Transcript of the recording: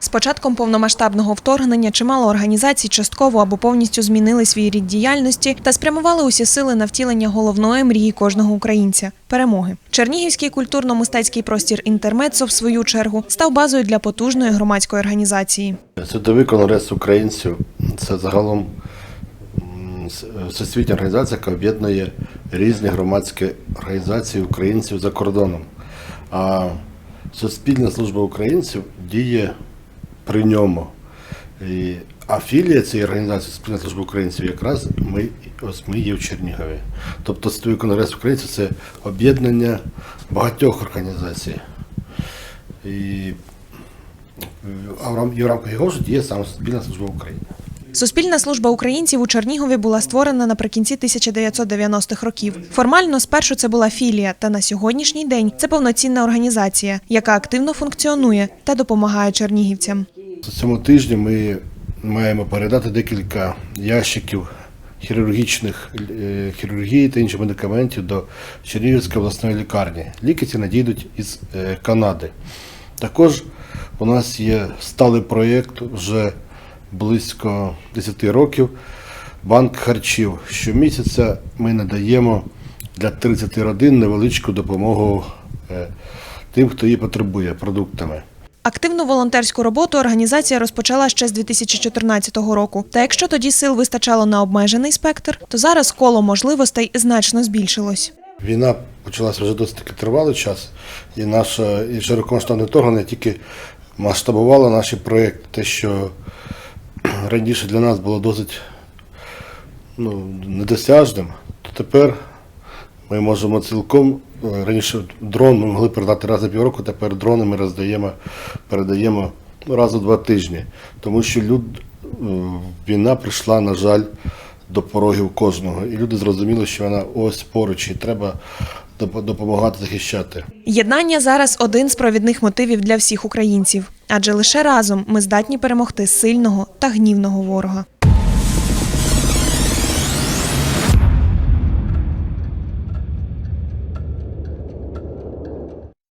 З початком повномасштабного вторгнення чимало організацій частково або повністю змінили свій рід діяльності та спрямували усі сили на втілення головної мрії кожного українця перемоги. Чернігівський культурно-мистецький простір інтермецо, в свою чергу, став базою для потужної громадської організації. Світовий конгрес українців це загалом всесвітня організація, яка об'єднує різні громадські організації українців за кордоном. А Суспільна служба українців діє при ньому. І афілія цієї організації Суспільна служба українців якраз ми, ось ми є в Чернігові. Тобто Світовий конгрес українців це об'єднання багатьох організацій. І а і в рамках його ж діє саме Суспільна служба України. Суспільна служба українців у Чернігові була створена наприкінці 1990-х років. Формально спершу це була філія, та на сьогоднішній день це повноцінна організація, яка активно функціонує та допомагає чернігівцям. Цьому тижні ми маємо передати декілька ящиків хірургічних е, хірургії та інших медикаментів до Чернігівської обласної лікарні. Ліки ці надійдуть із е, Канади. Також у нас є сталий проєкт вже близько 10 років. Банк харчів. Щомісяця ми надаємо для 30 родин невеличку допомогу е, тим, хто її потребує продуктами. Активну волонтерську роботу організація розпочала ще з 2014 року. Та якщо тоді сил вистачало на обмежений спектр, то зараз коло можливостей значно збільшилось. Війна почалася вже досить таки тривалий час, і наше і широкомасштабне вторгнення тільки масштабувало наші проєкти. Те, що раніше для нас було досить ну, недосяжним, то тепер ми можемо цілком е, раніше дрон ми могли передати раз на півроку, тепер дрони ми роздаємо, передаємо ну, раз у два тижні. Тому що люд, е, війна прийшла, на жаль, до порогів кожного. І люди зрозуміли, що вона ось поруч і треба допомагати захищати. Єднання зараз один з провідних мотивів для всіх українців, адже лише разом ми здатні перемогти сильного та гнівного ворога.